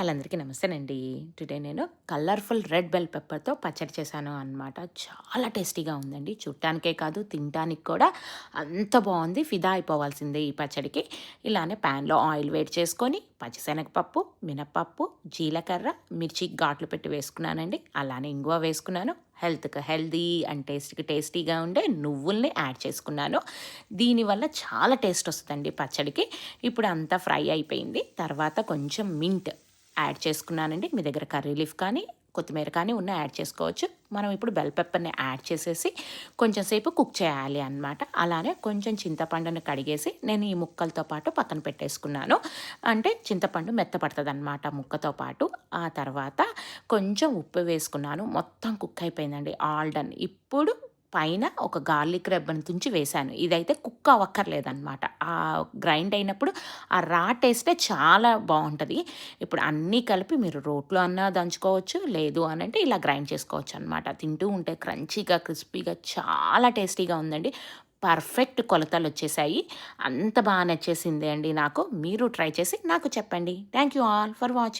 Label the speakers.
Speaker 1: వాళ్ళందరికీ అందరికీ నమస్తేనండి. టుడే నేను కలర్ఫుల్ రెడ్ బెల్ పెప్పర్తో పచ్చడి చేశాను అనమాట చాలా టేస్టీగా ఉందండి. చూడటానికే కాదు తినటానికి కూడా అంత బాగుంది. ఫిదా అయిపోవాల్సిందే ఈ పచ్చడికి. ఇలానే ప్యాన్లో ఆయిల్ వేడి చేసుకొని పచ్చిశనగపప్పు మినప్పప్పు జీలకర్ర మిర్చి ఘాట్లు పెట్టి వేసుకున్నానండి. అలానే ఇంగువ వేసుకున్నాను. హెల్త్కి హెల్దీ అండ్ టేస్ట్కి టేస్టీగా ఉండే నువ్వుల్ని యాడ్ చేసుకున్నాను. దీనివల్ల చాలా టేస్ట్ వస్తుందండి పచ్చడికి. ఇప్పుడు అంతా ఫ్రై అయిపోయింది. తర్వాత కొంచెం మింట్ యాడ్ చేసుకున్నానండి. మీ దగ్గర కర్రీ లీఫ్ కానీ కొత్తిమీర కానీ ఉన్న యాడ్ చేసుకోవచ్చు. మనం ఇప్పుడు బెల్ పెప్పర్ని యాడ్ చేసేసి కొంచెం సేపు కుక్ చేయాలి అనమాట అలానే కొంచెం చింతపండుని కడిగేసి నేను ఈ ముక్కలతో పాటు పక్కన పెట్టేసుకున్నాను. అంటే చింతపండు మెత్తపడుతుంది అనమాట ముక్కతో పాటు. ఆ తర్వాత కొంచెం ఉప్పు వేసుకున్నాను. మొత్తం కుక్ అయిపోయిందండి. All done. ఇప్పుడు పైన ఒక గార్లిక్ రెబ్బను తుంచి వేశాను. ఇదైతే కుక్ అవ్వక్కర్లేదనమాట ఆ గ్రైండ్ అయినప్పుడు ఆ రా టేస్టే చాలా బాగుంటుంది ఇప్పుడు అన్నీ కలిపి మీరు రోట్లో అన్నా దంచుకోవచ్చు లేదు అని అంటే ఇలా గ్రైండ్ చేసుకోవచ్చు అనమాట తింటూ ఉంటే క్రంచీగా క్రిస్పీగా చాలా టేస్టీగా ఉందండి. పర్ఫెక్ట్ కొలతలు వచ్చేసాయి. అంత బాగా నచ్చేసింది అండి నాకు. మీరు ట్రై చేసి నాకు చెప్పండి. Thank you all for watching